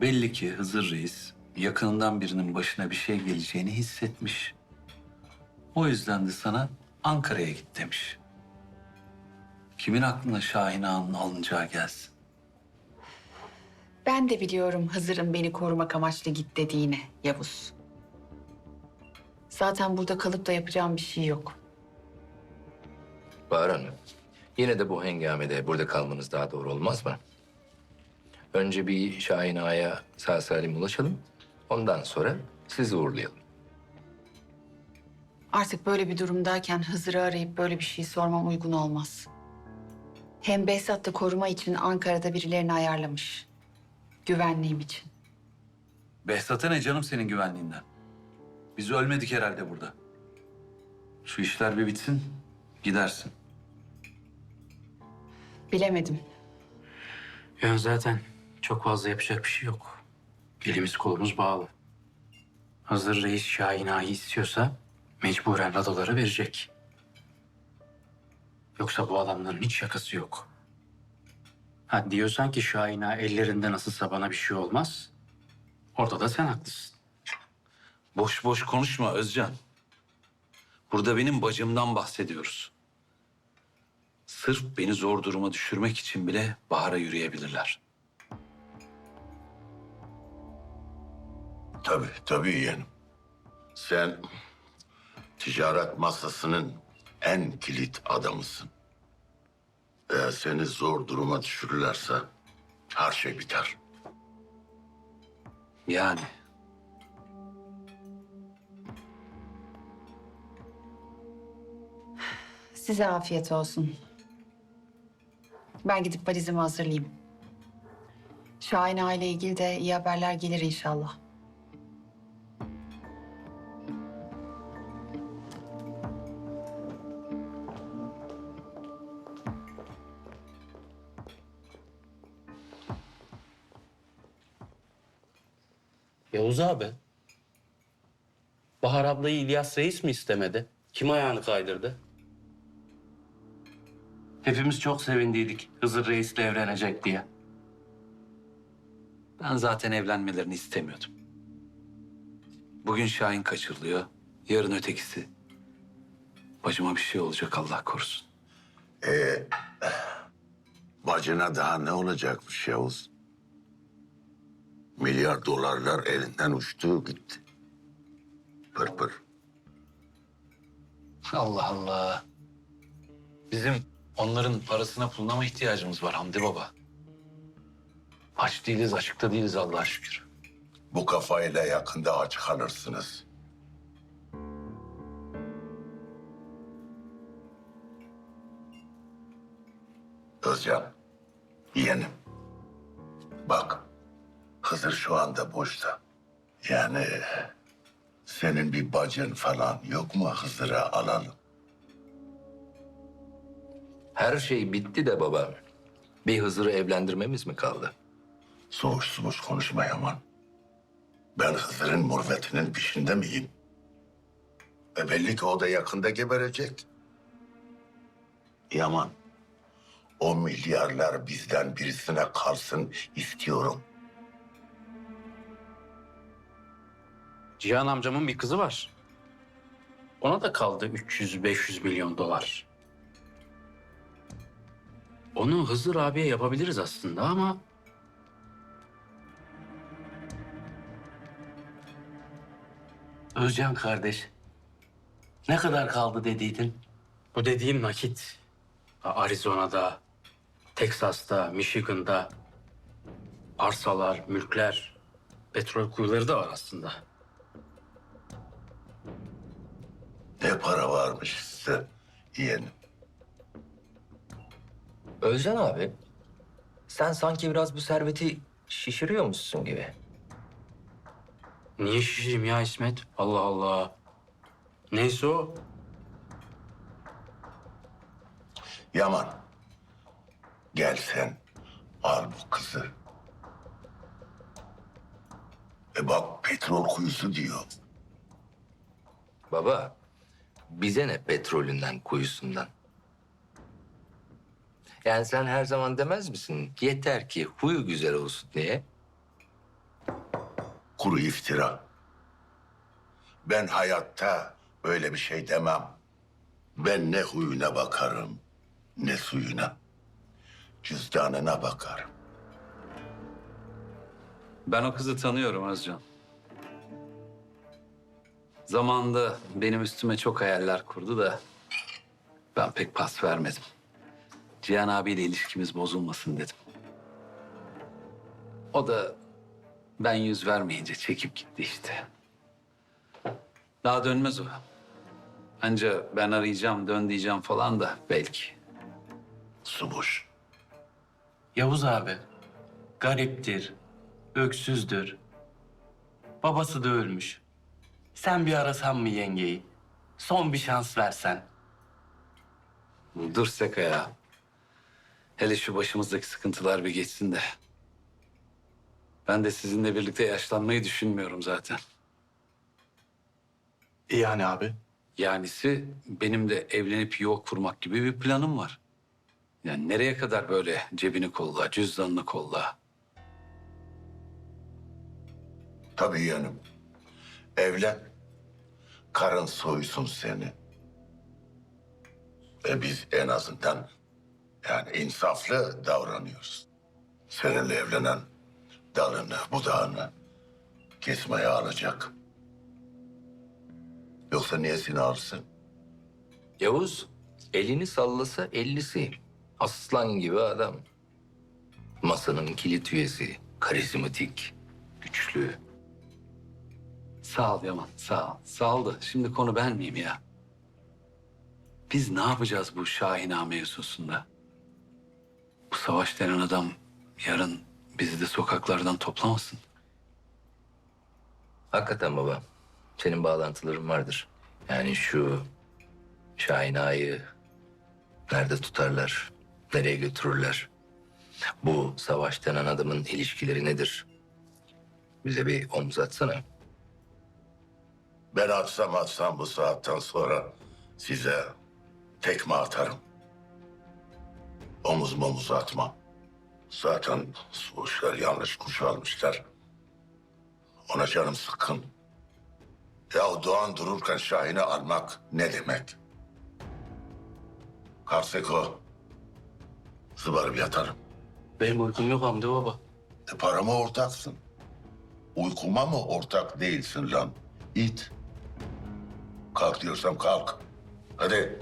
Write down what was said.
Belli ki Hızır Reis yakınından birinin başına bir şey geleceğini hissetmiş. O yüzden de sana Ankara'ya git demiş. Kimin aklına Şahin Ağa'nın alınacağı gelsin? Ben de biliyorum Hızır'ın beni korumak amaçlı git dediğini Yavuz. Zaten burada kalıp da yapacağım bir şey yok. Bahar Hanım, yine de bu hengamede burada kalmanız daha doğru olmaz mı? Önce bir Şahin Ağa'ya sağ salim ulaşalım. Ondan sonra sizi uğurlayalım. Artık böyle bir durumdayken Hızır'ı arayıp böyle bir şey sormam uygun olmaz. Hem Behzat da koruma için Ankara'da birilerini ayarlamış. Güvenliğim için. Behzat'a ne canım senin güvenliğinden? Biz ölmedik herhalde burada. Şu işler bir bitsin, gidersin. Bilemedim. Yani zaten çok fazla yapacak bir şey yok. Elimiz kolumuz bağlı. Hazır reis Şahin Ağa'yı istiyorsa mecburen adaları verecek. Yoksa bu adamların hiç şakası yok. Ha diyorsan ki Şahin Ağa ellerinde nasılsa bana bir şey olmaz. Orada da sen haklısın. Boş boş konuşma Özcan. Burada benim bacımdan bahsediyoruz. Sırf beni zor duruma düşürmek için bile Bahar'a yürüyebilirler. Tabii, tabii yeğenim. Sen ticaret masasının en kilit adamısın. Eğer seni zor duruma düşürürlerse her şey biter. Yani Size afiyet olsun. Ben gidip valizimi hazırlayayım. Şahin ile ilgili de iyi haberler gelir inşallah. Yavuz abi. Bahar ablayı İlyas Reis mi istemedi? Kim ayağını kaydırdı? Hepimiz çok sevindiydik Hızır Reis'le evlenecek diye. ben zaten evlenmelerini istemiyordum. Bugün Şahin kaçırılıyor, yarın ötekisi. Bacıma bir şey olacak Allah korusun. Bacına daha ne olacakmış Yavuz? Milyar dolarlar elinden uçtu gitti. Pır pır. Allah Allah. Bizim onların parasına puluna mı ihtiyacımız var Hamdi Baba? Aç değiliz, açıkta değiliz Allah'a şükür. Bu kafayla yakında aç kalırsınız. Özcan, yeğenim. Bak, Hızır şu anda boşta. Yani senin bir bacın falan yok mu Hızır'a alalım? Her şey bitti de baba. Bir Hızır'ı evlendirmemiz mi kaldı? Soğuş soğuş konuşma Yaman. Ben Hızır'ın murvetinin peşinde miyim? E belli ki o da yakında geberecek. Yaman, o milyarlar bizden birisine kalsın istiyorum. Cihan amcamın bir kızı var. Ona da kaldı 300-500 milyon dolar. Onu Hızır abiye yapabiliriz aslında ama... Özcan kardeş, ne kadar kaldı dediydin? Bu dediğim nakit. Arizona'da, Teksas'ta, Michigan'da arsalar, mülkler, petrol kuyuları da var aslında. Ne para varmış size yeğenim. Özcan abi, sen sanki biraz bu serveti şişiriyormuşsun gibi. Niye şişireyim ya İsmet? Allah Allah. Neyse o. Yaman, gel sen al bu kızı. E bak petrol kuyusu diyor. Baba, bize ne petrolünden, kuyusundan? Yani sen her zaman demez misin? Yeter ki huyu güzel olsun diye. Kuru iftira. Ben hayatta böyle bir şey demem. Ben ne huyuna bakarım, ne suyuna. Cüzdanına bakarım. Ben o kızı tanıyorum Özcan. Zamanında benim üstüme çok hayaller kurdu da ben pek pas vermedim. Cihan abiyle ilişkimiz bozulmasın dedim. O da ben yüz vermeyince çekip gitti işte. Daha dönmez o. Anca ben arayacağım, dön diyeceğim falan da belki. Subuş. Yavuz abi gariptir, öksüzdür. Babası da ölmüş. Sen bir arasan mı yengeyi? Son bir şans versen. Dur Seka ya. Hele şu başımızdaki sıkıntılar bir geçsin de. Ben de sizinle birlikte yaşlanmayı düşünmüyorum zaten. Yani abi. Yanisi benim de evlenip yuva kurmak gibi bir planım var. Yani nereye kadar böyle cebini kolla, cüzdanını kolla. Tabii yeğenim. Evlen. Karın soysun seni. Ve biz en azından yani insaflı davranıyoruz. Seninle evlenen dalını, budağını kesmeye alacak. Yoksa niyesini alırsın? Yavuz elini sallasa ellisi. Aslan gibi adam. Masanın kilit üyesi. Karizmatik, güçlü. Sağ ol Yaman, sağ ol. Sağ ol da şimdi konu ben miyim ya? Biz ne yapacağız bu Şahina mevzusunda? Bu savaş denen adam yarın bizi de sokaklardan toplamasın. Hakikaten baba. Senin bağlantıların vardır. Yani şu Şahin Ağa'yı nerede tutarlar, nereye götürürler? Bu savaş denen adamın ilişkileri nedir? Bize bir omuz atsana. Ben atsam atsam bu saatten sonra size tekme atarım. Omuz momuz atmam. Zaten suçlar yanlış kuş almışlar. Ona canım sıkkın. Ya Doğan dururken Şahin'i almak ne demek? Karseko. Zıbarıp yatarım. Benim uykum yok Hamdi baba. E parama ortaksın. Uykuma mı ortak değilsin lan? İt. Kalk diyorsam kalk. Hadi.